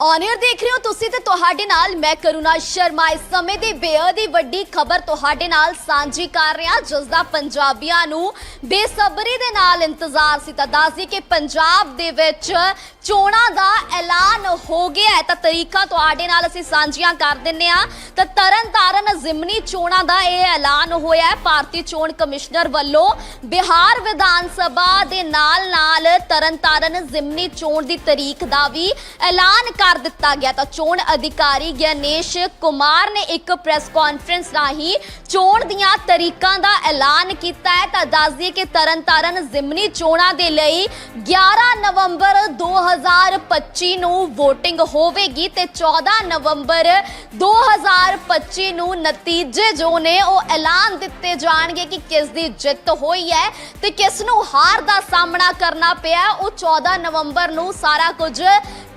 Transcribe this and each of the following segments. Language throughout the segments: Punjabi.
ਔਨਰ ਦੇਖ ਰਹੇ ਹੋ ਤੁਸੀਂ ਤੇ ਤੁਹਾਡੇ ਨਾਲ ਮੈਂ ਕਰੁਣਾ ਸ਼ਰਮਾ। ਇਸ ਸਮੇਂ ਦੀ ਬੇਅਦ ਹੀ ਵੱਡੀ ਖਬਰ ਤੁਹਾਡੇ ਨਾਲ ਸਾਂਝੀ ਕਰ ਰਿਹਾ ਹਾਂ ਜਿਸ ਦਾ ਪੰਜਾਬੀਆਂ ਨੂੰ ਬੇਸਬਰੀ ਦੇ ਨਾਲ ਇੰਤਜ਼ਾਰ ਸੀ। ਤਾਂ ਦੱਸਦੀ ਕਿ ਪੰਜਾਬ ਦੇ ਵਿੱਚ ਚੋਣਾਂ ਦਾ ਐਲਾਨ ਹੋ ਗਿਆ ਹੈ। ਤਾਂ ਤਰੀਕਾ ਤੁਹਾਡੇ ਨਾਲ ਅਸੀਂ ਸਾਂਝੀਆਂ ਕਰ ਦਿੰਨੇ ਆ ਤਾਂ ਤਰਨਤਾਰਨ ਜ਼ਿਮਨੀ ਚੋਣਾਂ ਦਾ ਇਹ ਐਲਾਨ ਹੋਇਆ ਹੈ। ਭਾਰਤੀ ਚੋਣ ਕਮਿਸ਼ਨਰ ਵੱਲੋਂ ਬਿਹਾਰ ਵਿਧਾਨ ਸਭਾ ਦੇ ਨਾਲ ਨਾਲ ਤਰਨ ਤਾਰਨ ਜ਼ਿਮਨੀ ਚੋਣ ਦੀ ਤਰੀਕ ਦਾ ਵੀ ਐਲਾਨ ਕਰ ਦਿੱਤਾ ਗਿਆ ਤਾਂ ਚੋਣ ਅਧਿਕਾਰੀ ਗਿਆਨੇਸ਼ ਕੁਮਾਰ ਨੇ ਇੱਕ ਪ੍ਰੈਸ ਕਾਨਫਰੰਸ ਰਾਹੀਂ ਚੋਣ ਦੀਆਂ ਤਰੀਕਾਂ ਦਾ ਐਲਾਨ ਕੀਤਾ ਹੈ। ਤਾਂ ਦੱਸ ਦਈਏ ਕਿ ਤਰਨ ਜ਼ਿਮਨੀ ਚੋਣਾਂ ਦੇ ਲਈ 11 ਨਵੰਬਰ 2025 ਨੂੰ VOTING ਹੋਵੇਗੀ ਤੇ 14 ਨਵੰਬਰ 2025 ਨੂੰ ਨਤੀਜੇ ਜੋ ਨੇ ਉਹ ਐਲਾਨ ਦਿੱਤੇ ਜਾਣਗੇ ਕਿ ਕਿਸ ਦੀ ਜਿੱਤ ਹੋਈ ਹੈ ਤੇ ਕਿਸ ਨੂੰ ਹਾਰ ਦਾ ਸਾਹਮਣਾ ਕਰਨਾ ਪਿਆ। ਉਹ 14 ਨਵੰਬਰ ਨੂੰ ਸਾਰਾ ਕੁਝ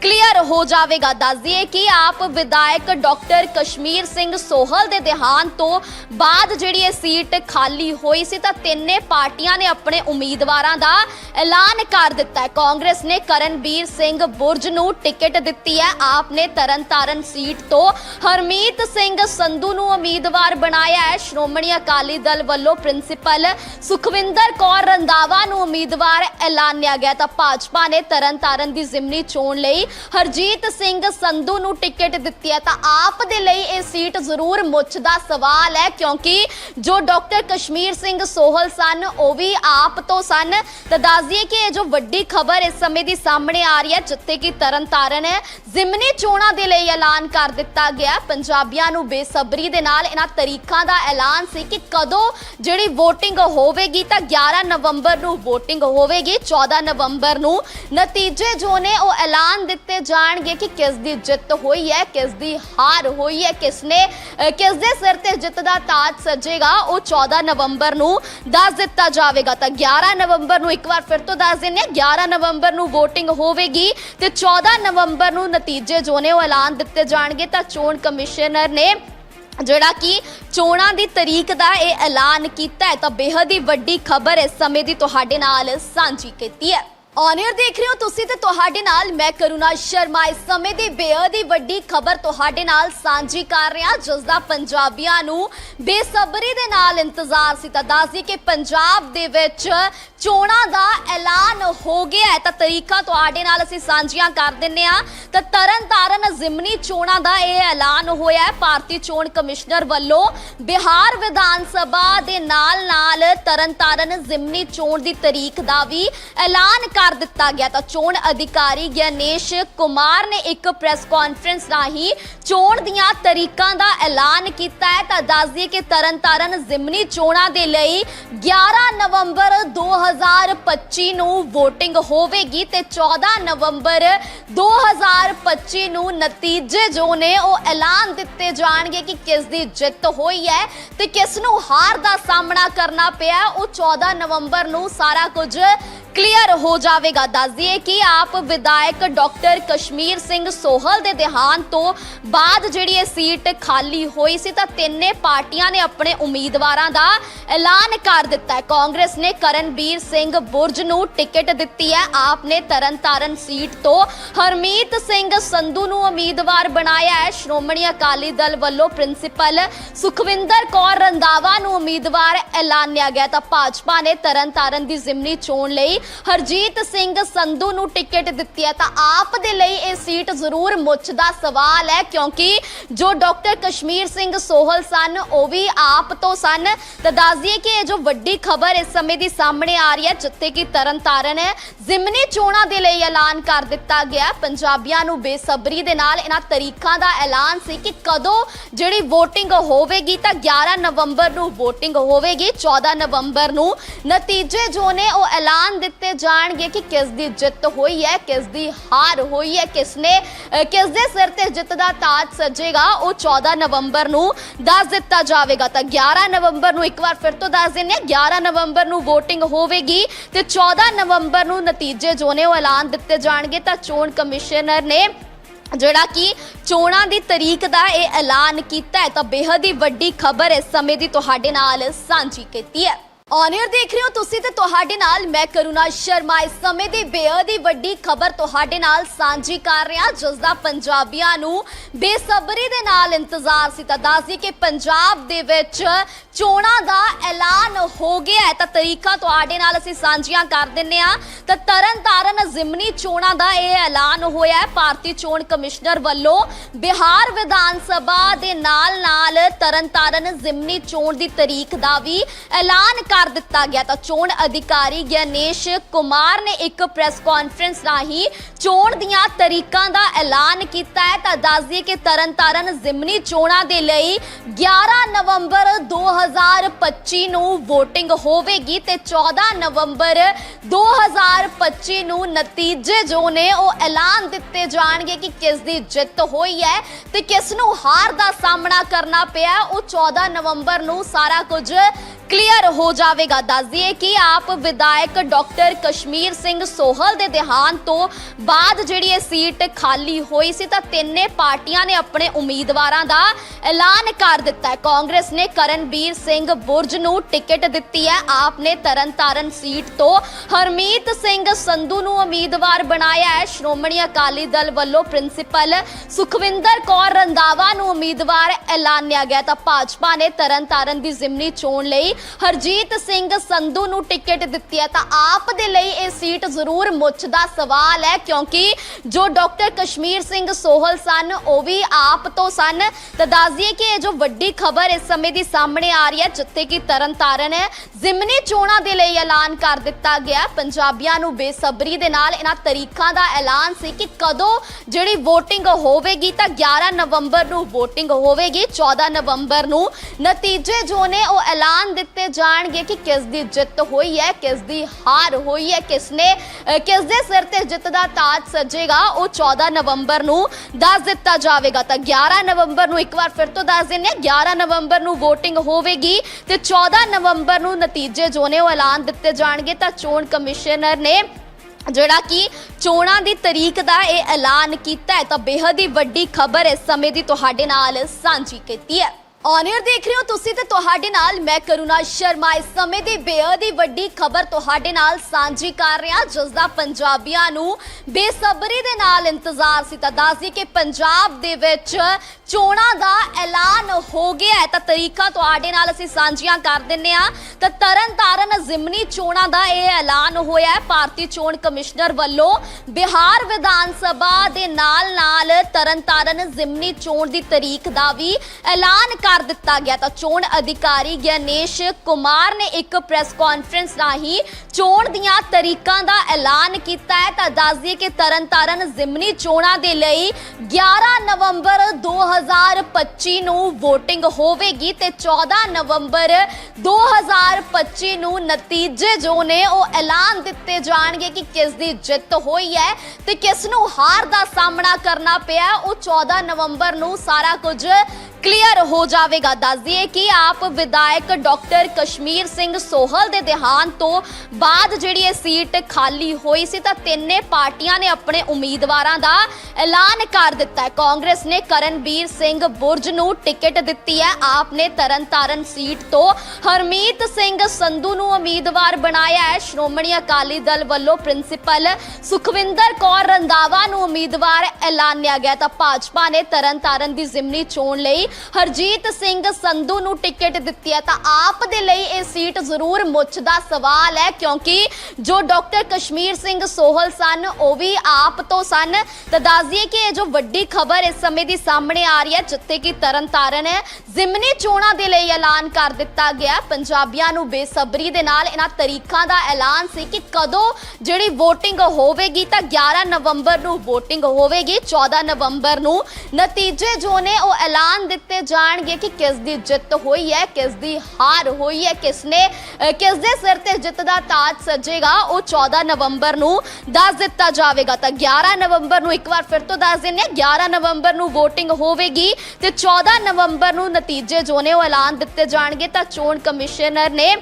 ਕਲੀਅਰ ਹੋ ਜਾਵੇਗਾ। ਦੱਸ ਦਈਏ ਕਿ ਆਪ ਵਿਧਾਇਕ ਡਾਕਟਰ ਕਸ਼ਮੀਰ ਸਿੰਘ ਸੋਹਲ ਦੇ ਦੇਹਾਂਤ ਤੋਂ ਬਾਅਦ ਜਿਹੜੀ ਇਹ ਸੀਟ ਖਾਲੀ ਹੋਈ ਸੀ, ਤਾਂ ਤਿੰਨੇ ਪਾਰਟੀਆਂ ਨੇ ਆਪਣੇ ਉਮੀਦਵਾਰਾਂ ਦਾ ਐਲਾਨ ਕਰ ਦਿੱਤਾ ਹੈ। ਕਾਂਗਰਸ ਨੇ ਕਰਨਬੀਰ ਸਿੰਘ ਬੁਰਜ ਨੂੰ ਟਿਕਟ ਦਿੱਤੀ ਹੈ। ਆਪ ਨੇ ਤਰਨਤਾਰਨ ਸੀਟ ਤੋਂ ਹਰਮੀਤ ਸਿੰਘ ਸੰਧੂ ਨੂੰ ਉਮੀਦਵਾਰ ਬਣਾਇਆ ਹੈ। ਸ਼੍ਰੋਮਣੀ ਅਕਾਲੀ ਦਲ ਵੱਲੋਂ ਪ੍ਰਿੰਸੀਪਲ ਸੁਖਵਿੰਦਰ ਕੌਰ ਰੰਦਾਵਾ ਨੂੰ ਉਮੀਦਵਾਰ ਐਲਾਨਿਆ ਗਿਆ ਤਾਂ ਭਾਜਪਾ ਨੇ ਤਰਨਤਾਰਨ ਦੀ ਜ਼ਿਮਨੀ ਚੋਣ ਲਈ ਹਰਜੀਤ ਸਿੰਘ ਸੰਧੂ ਨੂੰ ਟਿਕਟ ਦਿੱਤੀ ਹੈ। ਤਾਂ ਆਪ ਦੇ ਲਈ ਇਹ ਸੀਟ ਜ਼ਰੂਰ ਮੁੱਛ ਦਾ ਸਵਾਲ ਹੈ, ਕਿਉਂਕਿ ਜੋ ਡਾਕਟਰ ਕਸ਼ਮੀਰ ਸਿੰਘ ਸੋਹਲ ਸਨ, ਉਹ ਵੀ ਆਪ ਤੋਂ ਸਨ। ਤਾਂ ਦੱਸ ਦਈਏ ਕਿ ਇਹ ਜੋ ਵੱਡੀ ਖਬਰ ਇਸ ਸਮੇਂ ਦੀ ਸਾਹਮਣੇ ਆ ਰਹੀ ਹੈ, ਜਿੱਥੇ ਕਿ ਤਰਨਤਾਰਨ ਹੈ, ਜ਼ਿਮਨੀ ਚੋਣਾਂ ਦੇ ਲਈ ਐਲਾਨ ਕਰ ਦਿੱਤਾ ਗਿਆ। ਪੰਜਾਬੀਆਂ ਨੂੰ ਬੇਸਬਰੀ ਦੇ ਨਾਲ ਇਹਨਾਂ ਤਰੀਕਾਂ ਦਾ ਐਲਾਨ ਸੀ ਕਿ ਕਦੋਂ ਜਿਹੜੀ VOTING ਹੋਵੇਗੀ, ਤਾਂ 11 ਨਵੰਬਰ ਨੂੰ VOTING ਹੋਵੇਗੀ। 14 ਨਵੰਬਰ ਨੂੰ ਨਤੀਜੇ ਜੋ ਨੇ, ਉਹ ਐਲਾਨ ਦਿੱਤੇ ਜਾਣਗੇ ਕਿ ਕਿਸ ਦੀ ਜਿੱਤ ਹੋਈ ਹੈ, ਕਿਸ ਦੀ ਹਾਰ ਹੋਈ ਹੈ, ਕਿਸ ਨੇ ਕਿਸ ਦੇ ਸਿਰ ਤੇ ਜਿੱਤ ਦਾ ਤਾਜ ਸਜੇਗਾ, ਉਹ 14 ਨਵੰਬਰ ਨੂੰ ਦੱਸ ਦਿੱਤਾ ਜਾਵੇਗਾ। ਤਾਂ 11 ਨਵੰਬਰ ਨੂੰ ਇੱਕ ਵਾਰ ਫਿਰ ਤੋਂ ਦੱਸ ਦਿੰਨੇ 11 ਨਵੰਬਰ ਨੂੰ VOTING ਹੋਵੇਗੀ ਤੇ 14 ਨਵੰਬਰ ਨੂੰ ਨਤੀਜੇ ਜੋ ਨੇ ਉਹ ਐਲਾਨ ਦਿੱਤੇ ਜਾਣਗੇ। ਤਾਂ ਚੋਣ ਕਮਿਸ਼ਨਰ ਨੇ ਜਿਹੜਾ ਕਿ ਚੋਣਾਂ ਦੀ ਤਰੀਕ ਦਾ ਇਹ ਐਲਾਨ ਕੀਤਾ ਹੈ, ਤਾਂ ਬੇहद ਹੀ ਵੱਡੀ ਖਬਰ ਇਸ ਸਮੇਂ ਦੀ ਤੁਹਾਡੇ ਨਾਲ ਸਾਂਝੀ ਕੀਤੀ ਹੈ। ਔਨਰ ਦੇਖ ਰਹੇ ਹੋ ਤੁਸੀਂ ਤੇ ਤੁਹਾਡੇ ਨਾਲ ਮੈਂ ਕਰੁਣਾ ਸ਼ਰਮਾ। ਇਸ ਸਮੇਂ ਦੀ ਬੇहद ਹੀ ਵੱਡੀ ਖਬਰ ਤੁਹਾਡੇ ਨਾਲ ਸਾਂਝੀ ਕਰ ਰਿਹਾ ਜਿਸ ਦਾ ਪੰਜਾਬੀਆਂ ਨੂੰ ਬੇਸਬਰੀ ਦੇ ਨਾਲ ਇੰਤਜ਼ਾਰ ਸੀ। ਤਾਂ ਦੱਸਦੀ ਕਿ ਪੰਜਾਬ ਦੇ ਵਿੱਚ ਚੋਣਾਂ ਦਾ ਐਲਾਨ ਹੋ ਗਿਆ ਹੈ। ਤਾਂ ਤਰੀਕਾ ਤੁਹਾਡੇ ਨਾਲ ਅਸੀਂ ਸਾਂਝੀਆਂ ਕਰ ਦਿੰਨੇ ਆ ਤਾਂ ਤਰਨਤਾਰਨ ਜ਼ਿਮਨੀ ਚੋਣਾਂ ਦਾ ਇਹ ਐਲਾਨ ਹੋਇਆ ਹੈ। ਭਾਰਤੀ ਚੋਣ ਕਮਿਸ਼ਨਰ ਵੱਲੋਂ ਬਿਹਾਰ ਵਿਧਾਨ ਸਭਾ ਦੇ ਨਾਲ ਨਾਲ ਤਰਨਤਾਰਨ ਜ਼ਿਮਨੀ ਚੋਣ ਦੀ ਤਰੀਕ ਦਾ ਵੀ ਐਲਾਨ ਕਰ ਦਿੱਤਾ ਗਿਆ ਤਾਂ ਚੋਣ ਅਧਿਕਾਰੀ ਗਿਆਨੇਸ਼ ਕੁਮਾਰ ਨੇ ਇੱਕ ਪ੍ਰੈਸ ਕਾਨਫਰੰਸ ਰਾਹੀਂ ਚੋਣ ਦੀਆਂ ਤਰੀਕਾਂ ਦਾ ਐਲਾਨ ਕੀਤਾ ਹੈ। ਤਾਂ ਦੱਸ ਦਈਏ ਕਿ ਤਰਨ ਜ਼ਿਮਨੀ ਚੋਣਾਂ ਦੇ ਲਈ 11 ਨਵੰਬਰ 2025 ਨੂੰ VOTING ਹੋਵੇਗੀ ਤੇ 14 ਨਵੰਬਰ 2025 ਨੂੰ ਨਤੀਜੇ ਜੋ ਨੇ ਉਹ ਐਲਾਨ ਦਿੱਤੇ ਜਾਣਗੇ ਕਿ ਕਿਸ ਦੀ ਜਿੱਤ ਹੋਈ ਹੈ ਤੇ ਕਿਸ ਨੂੰ ਹਾਰ ਦਾ ਸਾਹਮਣਾ ਕਰਨਾ ਪਿਆ। ਉਹ 14 ਨਵੰਬਰ ਨੂੰ ਸਾਰਾ ਕੁਝ ਕਲੀਅਰ ਹੋ ਜਾਵੇਗਾ। ਦੱਸ ਦਈਏ ਕਿ ਆਪ ਵਿਧਾਇਕ ਡਾਕਟਰ ਕਸ਼ਮੀਰ ਸਿੰਘ ਸੋਹਲ ਦੇ ਦੇਹਾਂਤ ਤੋਂ ਬਾਅਦ ਜਿਹੜੀ ਇਹ ਸੀਟ ਖਾਲੀ ਹੋਈ ਸੀ, ਤਾਂ ਤਿੰਨੇ ਪਾਰਟੀਆਂ ਨੇ ਆਪਣੇ ਉਮੀਦਵਾਰਾਂ ਦਾ ਐਲਾਨ ਕਰ ਦਿੱਤਾ ਹੈ। ਕਾਂਗਰਸ ਨੇ ਕਰਨਬੀਰ ਸਿੰਘ ਬੁਰਜ ਨੂੰ ਟਿਕਟ ਦਿੱਤੀ ਹੈ। ਆਪ ਨੇ ਤਰਨਤਾਰਨ ਸੀਟ ਤੋਂ ਹਰਮੀਤ ਸਿੰਘ ਸੰਧੂ ਨੂੰ ਉਮੀਦਵਾਰ ਬਣਾਇਆ ਹੈ। ਸ਼੍ਰੋਮਣੀ ਅਕਾਲੀ ਦਲ ਵੱਲੋਂ ਪ੍ਰਿੰਸੀਪਲ ਸੁਖਵਿੰਦਰ ਕੌਰ ਰੰਦਾਵਾ ਨੂੰ ਉਮੀਦਵਾਰ ਐਲਾਨਿਆ ਗਿਆ ਤਾਂ ਭਾਜਪਾ ਨੇ ਤਰਨਤਾਰਨ ਦੀ ਜ਼ਿਮਨੀ ਚੋਣ ਲਈ ਹਰਜੀਤ ਸਿੰਘ ਸੰਧੂ ਨੂੰ ਟਿਕਟ ਦਿੱਤੀ ਹੈ ਤਾਂ ਆਪ ਦੇ ਲਈ ਇਹ ਸੀਟ ਜ਼ਰੂਰ ਮੁੱਛ ਦਾ ਸਵਾਲ ਹੈ, ਕਿਉਂਕਿ ਜੋ ਡਾਕਟਰ ਕਸ਼ਮੀਰ ਸਿੰਘ ਸੋਹਲ ਸਨ, ਉਹ ਵੀ ਆਪ ਤੋਂ ਸਨ। ਤਾਂ ਦੱਸ ਦਈਏ ਕਿ ਇਹ ਜੋ ਵੱਡੀ ਖਬਰ ਇਸ ਸਮੇਂ ਦੀ ਸਾਹਮਣੇ ਆ ਰਹੀ ਹੈ, ਜਿੱਥੇ ਕਿ ਤਰਨਤਾਰਨ ਹੈ, ਜ਼ਿਮਨੀ ਚੋਣਾਂ ਦੇ ਲਈ ਐਲਾਨ ਕਰ ਦਿੱਤਾ ਗਿਆ। ਪੰਜਾਬੀਆਂ ਨੂੰ ਬੇਸਬਰੀ ਦੇ ਨਾਲ ਇਹਨਾਂ ਤਰੀਕਾਂ ਦਾ ਐਲਾਨ ਸੀ ਕਿ ਕਦੋਂ ਜਿਹੜੀ VOTING ਹੋਵੇਗੀ ਤਾਂ 11 ਨਵੰਬਰ ਨੂੰ VOTING ਹੋਵੇਗੀ 14 ਨਵੰਬਰ ਨੂੰ। ਨਤੀਜੇ ਜੋ ਨੇ ਉਹ ਐਲਾਨ ਦਿੱਤੇ ਜਾਣਗੇ ਕਿ ਕਿਸ ਦੀ ਜਿੱਤ ਹੋਈ ਹੈ, ਕਿਸ ਦੀ ਹਾਰ ਹੋਈ ਹੈ, ਕਿਸ ਨੇ ਕਿਸ ਦੇ ਸਿਰ ਤੇ ਜਿੱਤ ਦਾ ਤਾਜ ਸਜੇਗਾ, ਉਹ 14 ਨਵੰਬਰ ਨੂੰ ਦੱਸ ਦਿੱਤਾ ਜਾਵੇਗਾ। ਤਾਂ 11 ਨਵੰਬਰ ਨੂੰ ਇੱਕ ਵਾਰ ਫਿਰ ਤੋਂ ਦੱਸ ਦਿੰਨੇ 11 ਨਵੰਬਰ ਨੂੰ VOTING ਹੋਵੇਗੀ ਤੇ 14 ਨਵੰਬਰ ਨੂੰ ਨਤੀਜੇ ਜੋ ਨੇ ਉਹ ਐਲਾਨ ਦਿੱਤੇ ਜਾਣਗੇ। ਤਾਂ ਚੋਣ ਕਮਿਸ਼ਨਰ ਨੇ ਜਿਹੜਾ ਕਿ ਚੋਣਾਂ ਦੀ ਤਰੀਕ ਦਾ ਇਹ ਐਲਾਨ ਕੀਤਾ ਹੈ, ਤਾਂ ਬੇहद ਹੀ ਵੱਡੀ ਖਬਰ ਇਸ ਸਮੇਂ ਦੀ ਤੁਹਾਡੇ ਨਾਲ ਸਾਂਝੀ ਕੀਤੀ ਹੈ। ਔਨਰ ਦੇਖ ਰਹੇ ਹੋ ਤੁਸੀਂ ਤੇ ਤੁਹਾਡੇ ਨਾਲ ਮੈਂ ਕਰੁਣਾ ਸ਼ਰਮਾ। ਇਸ ਸਮੇਂ ਦੀ ਬੇਅਦ ਹੀ ਵੱਡੀ ਖਬਰ ਤੁਹਾਡੇ ਨਾਲ ਸਾਂਝੀ ਕਰ ਰਿਹਾ, ਜਿਸ ਦਾ ਪੰਜਾਬੀਆਂ ਨੂੰ ਬੇਸਬਰੀ ਦੇ ਨਾਲ ਇੰਤਜ਼ਾਰ ਸੀ। ਤਾਂ ਦੱਸਦੀ ਕਿ ਪੰਜਾਬ ਦੇ ਵਿੱਚ ਚੋਣਾਂ ਦਾ ਐਲਾਨ ਹੋ ਗਿਆ ਹੈ। ਤਾਂ ਤਰੀਕਾ ਤੁਹਾਡੇ ਨਾਲ ਅਸੀਂ ਸਾਂਝੀਆਂ ਕਰ ਦਿੰਨੇ ਆ ਤਾਂ ਤਰਨਤਾਰਨ ਜ਼ਿਮਨੀ ਚੋਣਾਂ ਦਾ ਇਹ ਐਲਾਨ ਹੋਇਆ ਹੈ। ਭਾਰਤੀ ਚੋਣ ਕਮਿਸ਼ਨਰ ਵੱਲੋਂ ਬਿਹਾਰ ਵਿਧਾਨ ਸਭਾ ਦੇ ਨਾਲ ਨਾਲ ਤਰਨਤਾਰਨ ਜ਼ਿਮਨੀ ਚੋਣ ਦੀ ਤਰੀਕ ਦਾ ਵੀ ਐਲਾਨ ਕਰ ਦਿੱਤਾ ਗਿਆ ਤਾਂ ਚੋਣ ਅਧਿਕਾਰੀ ਗਿਆਨੇਸ਼ ਕੁਮਾਰ ਨੇ ਇੱਕ ਪ੍ਰੈਸ ਕਾਨਫਰੰਸ ਰਾਹੀਂ ਚੋਣ ਦੀਆਂ ਤਰੀਕਾਂ ਦਾ ਐਲਾਨ ਕੀਤਾ ਹੈ। ਤਾਂ ਦੱਸ ਦਈਏ ਕਿ ਤਰਨ ਜ਼ਿਮਨੀ ਚੋਣਾਂ ਦੇ ਲਈ 11 ਨਵੰਬਰ 2025 ਨੂੰ VOTING ਹੋਵੇਗੀ ਤੇ 14 ਨਵੰਬਰ 2025 ਨੂੰ ਨਤੀਜੇ ਜੋ ਨੇ ਉਹ ਐਲਾਨ ਦਿੱਤੇ ਜਾਣਗੇ ਕਿ ਕਿਸ ਦੀ ਜਿੱਤ ਹੋਈ ਹੈ ਤੇ ਕਿਸ ਨੂੰ ਹਾਰ ਦਾ ਸਾਹਮਣਾ ਕਰਨਾ ਪਿਆ। ਉਹ 14 ਨਵੰਬਰ ਨੂੰ ਸਾਰਾ ਕੁਝ ਕਲੀਅਰ ਹੋ ਜਾਵੇਗਾ। ਦੱਸ ਦਈਏ ਕਿ ਆਪ ਵਿਧਾਇਕ ਡਾਕਟਰ ਕਸ਼ਮੀਰ ਸਿੰਘ ਸੋਹਲ ਦੇ ਦੇਹਾਂਤ ਤੋਂ ਬਾਅਦ ਜਿਹੜੀ ਇਹ ਸੀਟ ਖਾਲੀ ਹੋਈ ਸੀ, ਤਾਂ ਤਿੰਨੇ ਪਾਰਟੀਆਂ ਨੇ ਆਪਣੇ ਉਮੀਦਵਾਰਾਂ ਦਾ ਐਲਾਨ ਕਰ ਦਿੱਤਾ ਹੈ। ਕਾਂਗਰਸ ਨੇ ਕਰਨਬੀਰ ਸਿੰਘ ਬੁਰਜ ਨੂੰ ਟਿਕਟ ਦਿੱਤੀ ਹੈ। ਆਪ ਨੇ ਤਰਨਤਾਰਨ ਸੀਟ ਤੋਂ ਹਰਮੀਤ ਸਿੰਘ ਸੰਧੂ ਨੂੰ ਉਮੀਦਵਾਰ ਬਣਾਇਆ ਹੈ। ਸ਼੍ਰੋਮਣੀ ਅਕਾਲੀ ਦਲ ਵੱਲੋਂ ਪ੍ਰਿੰਸੀਪਲ ਸੁਖਵਿੰਦਰ ਕੌਰ ਰੰਦਾਵਾ ਨੂੰ ਉਮੀਦਵਾਰ ਐਲਾਨਿਆ ਗਿਆ ਤਾਂ ਭਾਜਪਾ ਨੇ ਤਰਨਤਾਰਨ ਦੀ ਜ਼ਿਮਨੀ ਚੋਣ ਲਈ ਹਰਜੀਤ ਸਿੰਘ ਸੰਧੂ ਨੂੰ ਟਿਕਟ ਦਿੱਤੀ ਹੈ। ਤਾਂ ਆਪ ਦੇ ਲਈ ਇਹ ਸੀਟ ਜ਼ਰੂਰ ਮੁੱਛ ਦਾ ਸਵਾਲ ਹੈ, ਕਿਉਂਕਿ ਜੋ ਡਾਕਟਰ ਕਸ਼ਮੀਰ ਸਿੰਘ ਸੋਹਲ ਸਨ, ਉਹ ਵੀ ਆਪ ਤੋਂ ਸਨ। ਤਾਂ ਦੱਸ ਦਈਏ ਕਿ ਇਹ ਜੋ ਵੱਡੀ ਖਬਰ ਇਸ ਸਮੇਂ ਦੀ ਸਾਹਮਣੇ ਆ ਰਹੀ ਹੈ, ਜਿੱਥੇ ਕਿ ਤਰਨਤਾਰਨ ਹੈ ਜ਼ਿਮਨੀ ਚੋਣਾਂ ਦੇ ਲਈ ਐਲਾਨ ਕਰ ਦਿੱਤਾ ਗਿਆ ਪੰਜਾਬੀਆਂ ਨੂੰ ਬੇਸਬਰੀ ਦੇ ਨਾਲ ਇਹਨਾਂ ਤਰੀਕਾਂ ਦਾ ਐਲਾਨ ਸੀ ਕਿ ਕਦੋਂ ਜਿਹੜੀ VOTING ਹੋਵੇਗੀ, ਤਾਂ 11 ਨਵੰਬਰ ਨੂੰ VOTING ਹੋਵੇਗੀ। 14 ਨਵੰਬਰ ਨੂੰ ਨਤੀਜੇ ਜੋ ਨੇ, ਉਹ ਐਲਾਨ ਦਿੱਤੇ ਜਾਣਗੇ ਕਿ ਕਿਸ ਦੀ ਜਿੱਤ ਹੋਈ ਹੈ, ਕਿਸ ਦੀ ਹਾਰ ਹੋਈ ਹੈ, ਕਿਸ ਨੇ ਕਿਸ ਦੇ ਸਿਰ ਤੇ ਜਿੱਤ ਦਾ ਤਾਜ ਸੱਜੇਗਾ, ਉਹ 14 ਨਵੰਬਰ ਨੂੰ ਦੱਸ ਦਿੱਤਾ ਜਾਵੇਗਾ। ਤਾਂ 11 ਨਵੰਬਰ ਨੂੰ ਇੱਕ ਵਾਰ ਫਿਰ ਤੋਂ ਦੱਸ ਦਿੰਦੇ 11 ਨਵੰਬਰ ਨੂੰ VOTING ਹੋਵੇਗੀ ਤੇ 14 ਨਵੰਬਰ ਨੂੰ ਨਤੀਜੇ ਜੋ ਨੇ ਉਹ ਐਲਾਨ ਦਿੱਤੇ ਜਾਣਗੇ। ਤਾਂ ਚੋਣ ਕਮਿਸ਼ਨਰ ਨੇ ਜਿਹੜਾ ਕਿ ਚੋਣਾਂ ਦੀ ਤਰੀਕ ਦਾ ਇਹ ਐਲਾਨ ਕੀਤਾ ਹੈ, ਤਾਂ ਬੇहद ਹੀ ਵੱਡੀ ਖਬਰ ਇਸ ਸਮੇਂ ਦੀ ਤੁਹਾਡੇ ਨਾਲ ਸਾਂਝੀ ਕੀਤੀ ਹੈ। ਔਨਰ ਦੇਖ ਰਹੇ ਹੋ ਤੁਸੀਂ ਤੇ ਤੁਹਾਡੇ ਨਾਲ ਮੈਂ ਕਰੁਣਾ ਸ਼ਰਮਾ। ਇਸ ਸਮੇਂ ਦੀ ਬੇहद ਹੀ ਵੱਡੀ ਖਬਰ ਤੁਹਾਡੇ ਨਾਲ ਸਾਂਝੀ ਕਰ ਰਿਹਾ ਜਿਸ ਦਾ ਪੰਜਾਬੀਆਂ ਨੂੰ ਬੇਸਬਰੀ ਦੇ ਨਾਲ ਇੰਤਜ਼ਾਰ ਸੀ। ਤਾਂ ਦੱਸਦੀ ਕਿ ਪੰਜਾਬ ਦੇ ਵਿੱਚ ਚੋਣਾਂ ਦਾ ਐਲਾਨ ਹੋ ਗਿਆ ਹੈ। ਤਾਂ ਤਰੀਕਾ ਤੁਹਾਡੇ ਨਾਲ ਅਸੀਂ ਸਾਂਝੀਆਂ ਕਰ ਦਿੰਨੇ ਆ ਤਾਂ ਤਰਨਤਾਰਨ ਜ਼ਿਮਨੀ ਚੋਣਾਂ ਦਾ ਇਹ ਐਲਾਨ ਹੋਇਆ ਹੈ। ਭਾਰਤੀ ਚੋਣ ਕਮਿਸ਼ਨਰ ਵੱਲੋਂ ਬਿਹਾਰ ਵਿਧਾਨ ਸਭਾ ਦੇ ਨਾਲ ਨਾਲ ਤਰਨਤਾਰਨ ਜ਼ਿਮਨੀ ਚੋਣ ਦੀ ਤਰੀਕ ਦਾ ਵੀ ਐਲਾਨ ਕਰ ਦਿੱਤਾ ਗਿਆ। ਤਾਂ ਚੋਣ ਅਧਿਕਾਰੀ ਗਿਆਨੇਸ਼ ਕੁਮਾਰ ਨੇ ਇੱਕ ਪ੍ਰੈਸ ਕਾਨਫਰੰਸ ਰਾਹੀਂ ਚੋਣ ਦੀਆਂ ਤਰੀਕਾਂ ਦਾ ਐਲਾਨ ਕੀਤਾ ਹੈ। ਤਾਂ ਦੱਸ ਦਈਏ ਕਿ ਤਰਨਤਾਰਨ ਜ਼ਿਮਨੀ ਚੋਣਾਂ ਦੇ ਲਈ 11 ਨਵੰਬਰ 2025 ਨੂੰ VOTING ਹੋਵੇਗੀ ਤੇ 14 ਨਵੰਬਰ 2025 ਨੂੰ ਨਤੀਜੇ ਜੋ ਨੇ ਉਹ ਐਲਾਨ ਦਿੱਤੇ ਜਾਣਗੇ ਕਿ ਕਿਸ ਦੀ ਜਿੱਤ ਹੋਈ ਹੈ ਤੇ ਕਿਸ ਨੂੰ ਹਾਰ ਦਾ ਸਾਹਮਣਾ ਕਰਨਾ ਪਿਆ। ਉਹ 14 ਨਵੰਬਰ ਨੂੰ ਸਾਰਾ ਕੁਝ ਕਲੀਅਰ ਹੋ ਜਾਵੇਗਾ। ਦੱਸ ਦਈਏ ਕਿ ਆਪ ਵਿਧਾਇਕ ਡਾਕਟਰ ਕਸ਼ਮੀਰ ਸਿੰਘ ਸੋਹਲ ਦੇ ਦੇਹਾਂਤ ਤੋਂ ਬਾਅਦ ਜਿਹੜੀ ਇਹ ਸੀਟ ਖਾਲੀ ਹੋਈ ਸੀ ਤਾਂ ਤਿੰਨੇ ਪਾਰਟੀਆਂ ਨੇ ਆਪਣੇ ਉਮੀਦਵਾਰਾਂ ਦਾ ਐਲਾਨ ਕਰ ਦਿੱਤਾ ਹੈ। ਕਾਂਗਰਸ ਨੇ ਕਰਨਬੀਰ ਸਿੰਘ ਬੁਰਜ ਨੂੰ ਟਿਕਟ ਦਿੱਤੀ ਹੈ। ਆਪ ਨੇ ਤਰਨਤਾਰਨ ਸੀਟ ਤੋਂ ਹਰਮੀਤ ਸਿੰਘ ਸੰਧੂ ਨੂੰ ਉਮੀਦਵਾਰ ਬਣਾਇਆ ਹੈ। ਸ਼੍ਰੋਮਣੀ ਅਕਾਲੀ ਦਲ ਵੱਲੋਂ ਪ੍ਰਿੰਸੀਪਲ ਸੁਖਵਿੰਦਰ ਕੌਰ ਰੰਦਾਵਾ ਨੂੰ ਉਮੀਦਵਾਰ ਐਲਾਨਿਆ ਗਿਆ ਤਾਂ ਭਾਜਪਾ ਨੇ ਤਰਨਤਾਰਨ ਦੀ ਜ਼ਿਮਨੀ ਚੋਣ ਲਈ ਹਰਜੀਤ ਸਿੰਘ ਸੰਧੂ ਨੂੰ ਟਿਕਟ ਦਿੱਤੀ ਹੈ। ਤਾਂ ਆਪ ਦੇ ਲਈ ਇਹ ਸੀਟ ਜ਼ਰੂਰ ਮੁੱਛ ਦਾ ਸਵਾਲ ਹੈ, ਕਿਉਂਕਿ ਜੋ ਡਾਕਟਰ ਕਸ਼ਮੀਰ ਸਿੰਘ ਸੋਹਲ ਸਨ, ਉਹ ਵੀ ਆਪ ਤੋਂ ਸਨ। ਤਾਂ ਦੱਸ ਦਈਏ ਕਿ ਇਹ ਜੋ ਵੱਡੀ ਖਬਰ ਇਸ ਸਮੇਂ ਦੀ ਸਾਹਮਣੇ ਆ ਰਹੀ ਹੈ, ਜਿੱਥੇ ਕਿ ਤਰਨਤਾਰਨ ਹੈ। ਜ਼ਿਮਨੀ ਚੋਣਾਂ ਦੇ ਲਈ ਐਲਾਨ ਕਰ ਦਿੱਤਾ ਗਿਆ। ਪੰਜਾਬੀਆਂ ਨੂੰ ਬੇਸਬਰੀ ਦੇ ਨਾਲ ਇਹਨਾਂ ਤਰੀਕਾਂ ਦਾ ਐਲਾਨ ਸੀ ਕਿ ਕਦੋਂ ਜਿਹੜੀ VOTING ਹੋਵੇਗੀ ਤਾਂ 11 ਨਵੰਬਰ ਨੂੰ VOTING ਹੋਵੇਗੀ। 14 ਨਵੰਬਰ ਨੂੰ ਨਤੀਜੇ ਜੋ ਨੇ ਉਹ ਐਲਾਨ ਦਿੱਤੇ ਜਾਣਗੇ ਕਿ ਕਿਸ ਦੀ ਜਿੱਤ ਹੋਈ ਹੈ, ਕਿਸ ਦੀ ਹਾਰ ਹੋਈ ਹੈ, ਕਿਸ ਨੇ ਕਿਸ ਦੇ ਸਿਰ ਤੇ ਜਿੱਤ ਦਾ ਤਾਜ ਸੱਜੇਗਾ, ਉਹ 14 ਨਵੰਬਰ ਨੂੰ ਦੱਸ ਦਿੱਤਾ ਜਾਵੇਗਾ। ਤਾਂ 11 ਨਵੰਬਰ ਨੂੰ ਇੱਕ ਵਾਰ ਫਿਰ ਤੋਂ ਦੱਸ ਦਿੰਨੇ 11 ਨਵੰਬਰ ਨੂੰ VOTING ਹੋਵੇਗੀ ਤੇ 14 ਨਵੰਬਰ ਨੂੰ ਨਤੀਜੇ ਜੋ ਨੇ ਉਹ ਐਲਾਨ ਦਿੱਤੇ ਜਾਣਗੇ ਤਾਂ ਚੋਣ ਕਮਿਸ਼ਨਰ ਨੇ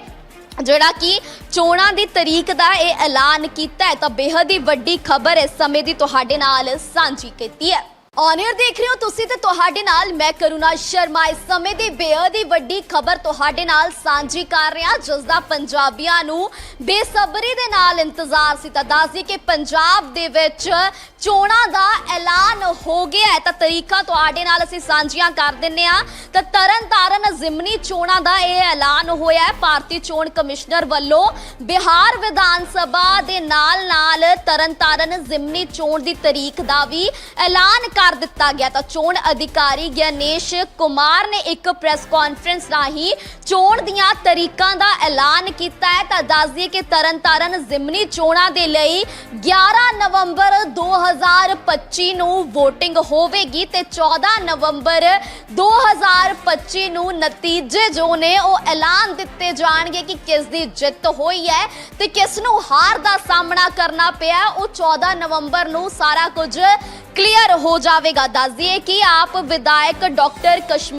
ਜਿਹੜਾ ਕਿ ਚੋਣਾਂ ਦੀ ਤਰੀਕ ਦਾ ਇਹ ਐਲਾਨ ਕੀਤਾ ਹੈ ਤਾਂ ਬੇहद ਹੀ ਵੱਡੀ ਖਬਰ ਇਸ ਸਮੇਂ ਦੀ ਤੁਹਾਡੇ ਨਾਲ ਸਾਂਝੀ ਕੀਤੀ ਹੈ। ਔਨਰ ਦੇਖ ਰਹੇ ਹੋ ਤੁਸੀਂ ਤੇ ਤੁਹਾਡੇ ਨਾਲ ਮੈਂ ਕਰੁਣਾ ਸ਼ਰਮਾ। ਇਸ ਸਮੇਂ ਦੀ ਬੇਅਦ ਹੀ ਵੱਡੀ ਖਬਰ ਤੁਹਾਡੇ ਨਾਲ ਸਾਂਝੀ ਕਰ ਰਿਹਾ, ਜਿਸ ਦਾ ਪੰਜਾਬੀਆਂ ਨੂੰ ਬੇਸਬਰੀ ਦੇ ਨਾਲ ਇੰਤਜ਼ਾਰ ਸੀ। ਤਾਂ ਦੱਸਦੀ ਕਿ ਪੰਜਾਬ ਦੇ ਵਿੱਚ ਚੋਣਾਂ ਦਾ ਐਲਾਨ ਹੋ ਗਿਆ ਹੈ। ਤਾਂ ਤਰੀਕਾ ਤੁਹਾਡੇ ਨਾਲ ਅਸੀਂ ਸਾਂਝੀਆਂ ਕਰ ਦਿੰਨੇ ਆ ਤਾਂ ਤਰਨਤਾਰਨ ਜ਼ਿਮਨੀ ਚੋਣਾਂ ਦਾ ਇਹ ਐਲਾਨ ਹੋਇਆ ਹੈ। ਭਾਰਤੀ ਚੋਣ ਕਮਿਸ਼ਨਰ ਵੱਲੋਂ ਬਿਹਾਰ ਵਿਧਾਨ ਸਭਾ ਦੇ ਨਾਲ ਨਾਲ ਤਰਨਤਾਰਨ ਜ਼ਿਮਨੀ ਚੋਣ ਦੀ ਤਰੀਕ ਦਾ ਵੀ ਐਲਾਨ ਕਰ ਦਿੱਤਾ ਗਿਆ। ਤਾਂ ਚੋਣ ਅਧਿਕਾਰੀ ਗਿਆਨੇਸ਼ ਕੁਮਾਰ ਨੇ ਇੱਕ ਪ੍ਰੈਸ ਕਾਨਫਰੰਸ ਰਾਹੀਂ ਚੋਣ ਦੀਆਂ ਤਰੀਕਾਂ ਦਾ ਐਲਾਨ ਕੀਤਾ ਹੈ। ਤਾਂ ਦੱਸ ਦਈਏ ਕਿ ਤਰਨਤਾਰਨ ਜ਼ਿਮਨੀ ਚੋਣਾਂ ਦੇ ਲਈ 11 ਨਵੰਬਰ 2025 ਨੂੰ VOTING ਹੋਵੇਗੀ ਤੇ 14 ਨਵੰਬਰ 2025 ਨੂੰ ਨਤੀਜੇ ਜੋ ਨੇ ਉਹ ਐਲਾਨ ਦਿੱਤੇ ਜਾਣਗੇ ਕਿ ਕਿਸ ਦੀ ਜਿੱਤ ਹੋਈ ਹੈ ਤੇ ਕਿਸ ਨੂੰ ਹਾਰ ਦਾ ਸਾਹਮਣਾ ਕਰਨਾ ਪਿਆ ਉਹ 14 ਨਵੰਬਰ ਨੂੰ ਸਾਰਾ ਕੁਝ ਕਲੀਅਰ ਹੋ ਜਾਵੇਗਾ। ਦੱਸ ਦਈਏ ਕਿ ਆਪ ਵਿਧਾਇਕ ਡਾਕਟਰ ਕਸ਼ਮੀਰ